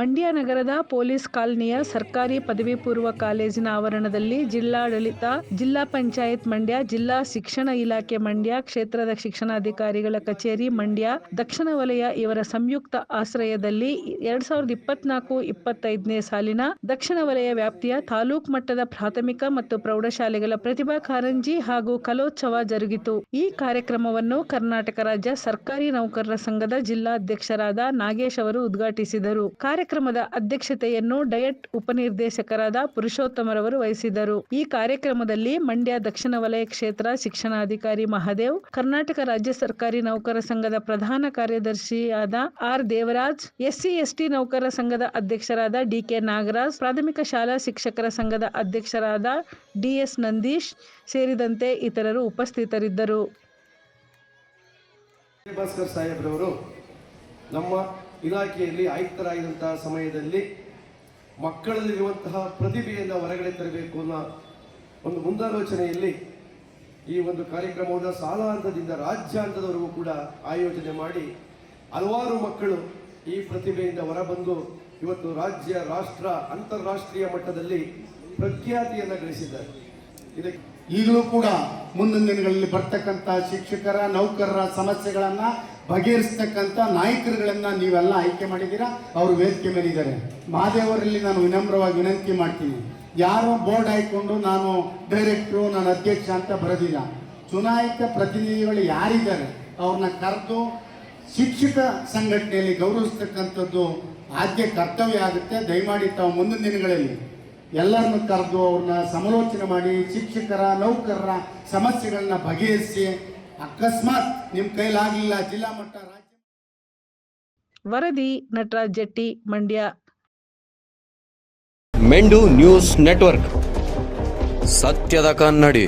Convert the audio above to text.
ಮಂಡ್ಯ ನಗರದ ಪೊಲೀಸ್ ಕಾಲನಿಯ ಸರ್ಕಾರಿ ಪದವಿ ಪೂರ್ವ ಕಾಲೇಜಿನ ಆವರಣದಲ್ಲಿ ಜಿಲ್ಲಾಡಳಿತ, ಜಿಲ್ಲಾ ಪಂಚಾಯತ್ ಮಂಡ್ಯ, ಜಿಲ್ಲಾ ಶಿಕ್ಷಣ ಇಲಾಖೆ ಮಂಡ್ಯ, ಕ್ಷೇತ್ರದ ಶಿಕ್ಷಣಾಧಿಕಾರಿಗಳ ಕಚೇರಿ ಮಂಡ್ಯ, ದಕ್ಷಿಣ ವಲಯ ಇವರ ಸಂಯುಕ್ತ ಆಶ್ರಯದಲ್ಲಿ ಎರಡ್ ಸಾವಿರದ ಇಪ್ಪತ್ನಾಲ್ಕು ಇಪ್ಪತ್ತೈದನೇ ಸಾಲಿನ ದಕ್ಷಿಣ ವಲಯ ವ್ಯಾಪ್ತಿಯ ತಾಲೂಕು ಮಟ್ಟದ ಪ್ರಾಥಮಿಕ ಮತ್ತು ಪ್ರೌಢಶಾಲೆಗಳ ಪ್ರತಿಭಾ ಕಾರಂಜಿ ಹಾಗೂ ಕಲೋತ್ಸವ ಜರುಗಿತು. ಈ ಕಾರ್ಯಕ್ರಮವನ್ನು ಕರ್ನಾಟಕ ರಾಜ್ಯ ಸರ್ಕಾರಿ ನೌಕರರ ಸಂಘದ ಜಿಲ್ಲಾಧ್ಯಕ್ಷರಾದ ನಾಗೇಶ್ ಅವರು ಉದ್ಘಾಟಿಸಿದರು. ಕಾರ್ಯಕ್ರಮದ ಅಧ್ಯಕ್ಷತೆಯನ್ನು ಡಯಟ್ ಉಪನಿರ್ದೇಶಕರಾದ ಪುರುಷೋತ್ತಮರವರು ವಹಿಸಿದರು. ಈ ಕಾರ್ಯಕ್ರಮದಲ್ಲಿ ಮಂಡ್ಯ ದಕ್ಷಿಣ ವಲಯ ಕ್ಷೇತ್ರ ಶಿಕ್ಷಣಾಧಿಕಾರಿ ಮಹಾದೇವ್, ಕರ್ನಾಟಕ ರಾಜ್ಯ ಸರ್ಕಾರಿ ನೌಕರ ಸಂಘದ ಪ್ರಧಾನ ಕಾರ್ಯದರ್ಶಿಯಾದ ಆರ್ ದೇವರಾಜ್, ಎಸ್ಸಿ ಎಸ್ಟಿ ನೌಕರ ಸಂಘದ ಅಧ್ಯಕ್ಷರಾದ ಡಿಕೆ ನಾಗರಾಜ್, ಪ್ರಾಥಮಿಕ ಶಾಲಾ ಶಿಕ್ಷಕರ ಸಂಘದ ಅಧ್ಯಕ್ಷರಾದ ಡಿಎಸ್ ನಂದೀಶ್ ಸೇರಿದಂತೆ ಇತರರು ಉಪಸ್ಥಿತರಿದ್ದರು. ನಮ್ಮ ಇಲಾಖೆಯಲ್ಲಿ ಆಯುಕ್ತರಾಗಿದ್ದಂತಹ ಸಮಯದಲ್ಲಿ ಮಕ್ಕಳಲ್ಲಿರುವಂತಹ ಪ್ರತಿಭೆಯನ್ನು ಹೊರಗಡೆ ತರಬೇಕು ಅನ್ನೋ ಒಂದು ಮುಂದಾಲೋಚನೆಯಲ್ಲಿ ಈ ಒಂದು ಕಾರ್ಯಕ್ರಮವನ್ನು ಶಾಲಾ ಹಂತದಿಂದ ರಾಜ್ಯ ಹಂತದವರೆಗೂ ಕೂಡ ಆಯೋಜನೆ ಮಾಡಿ ಹಲವಾರು ಮಕ್ಕಳು ಈ ಪ್ರತಿಭೆಯಿಂದ ಹೊರಬಂದು ಇವತ್ತು ರಾಜ್ಯ, ರಾಷ್ಟ್ರ, ಅಂತಾರಾಷ್ಟ್ರೀಯ ಮಟ್ಟದಲ್ಲಿ ಪ್ರಖ್ಯಾತಿಯನ್ನು ಗಳಿಸಿದ್ದಾರೆ. ಈಗಲೂ ಕೂಡ ಮುಂದಿನ ದಿನಗಳಲ್ಲಿ ಬರ್ತಕ್ಕಂಥ ಶಿಕ್ಷಕರ, ನೌಕರರ ಸಮಸ್ಯೆಗಳನ್ನ ಬಗೆಹರಿಸ್ತಕ್ಕಂಥ ನಾಯಕರುಗಳನ್ನ ನೀವೆಲ್ಲ ಆಯ್ಕೆ ಮಾಡಿದ್ದೀರಾ? ಅವರು ವೇದಿಕೆ ಮೇಲಿದ್ದಾರೆ ಮಹಾದೇವರಲ್ಲಿ ನಾನು ವಿನಮ್ರವಾಗಿ ವಿನಂತಿ ಮಾಡ್ತೀನಿ. ಯಾರೋ ಬೋರ್ಡ್ ಹಾಕೊಂಡು ನಾನು ಡೈರೆಕ್ಟ್ರು, ನಾನು ಅಧ್ಯಕ್ಷ ಅಂತ ಬರೋದಿಲ್ಲ. ಚುನಾಯಿತ ಪ್ರತಿನಿಧಿಗಳು ಯಾರಿದ್ದಾರೆ, ಅವ್ರನ್ನ ಕರೆದು ಶಿಕ್ಷಕ ಸಂಘಟನೆಯಲ್ಲಿ ಗೌರವಿಸ್ತಕ್ಕಂಥದ್ದು ಆದ್ಯ ಕರ್ತವ್ಯ ಆಗುತ್ತೆ. ದಯಮಾಡಿ ತಾವು ಮುಂದಿನ ದಿನಗಳಲ್ಲಿ ಎಲ್ಲರನ್ನು ಕರೆದು ಅವ್ರನ್ನ ಸಮಾಲೋಚನೆ ಮಾಡಿ ಶಿಕ್ಷಕರ ನೌಕರರ ಸಮಸ್ಯೆಗಳನ್ನ ಬಗೆಹರಿಸಿ ಅಕಸ್ಮಾತ್ ನಿಮ್ಮ ಕೈಲಾಗಲಿಲ್ಲ ಜಿಲ್ಲಾ ಮಟ್ಟ ರಾಜ್ಯ ವರದಿ ನಟರಾಜ್ ಜೆಟ್ಟಿ ಮಂಡ್ಯ. ಮೆಂಡು ನ್ಯೂಸ್ ನೆಟ್ವರ್ಕ್. ಸತ್ಯದ ಕನ್ನಡಿ.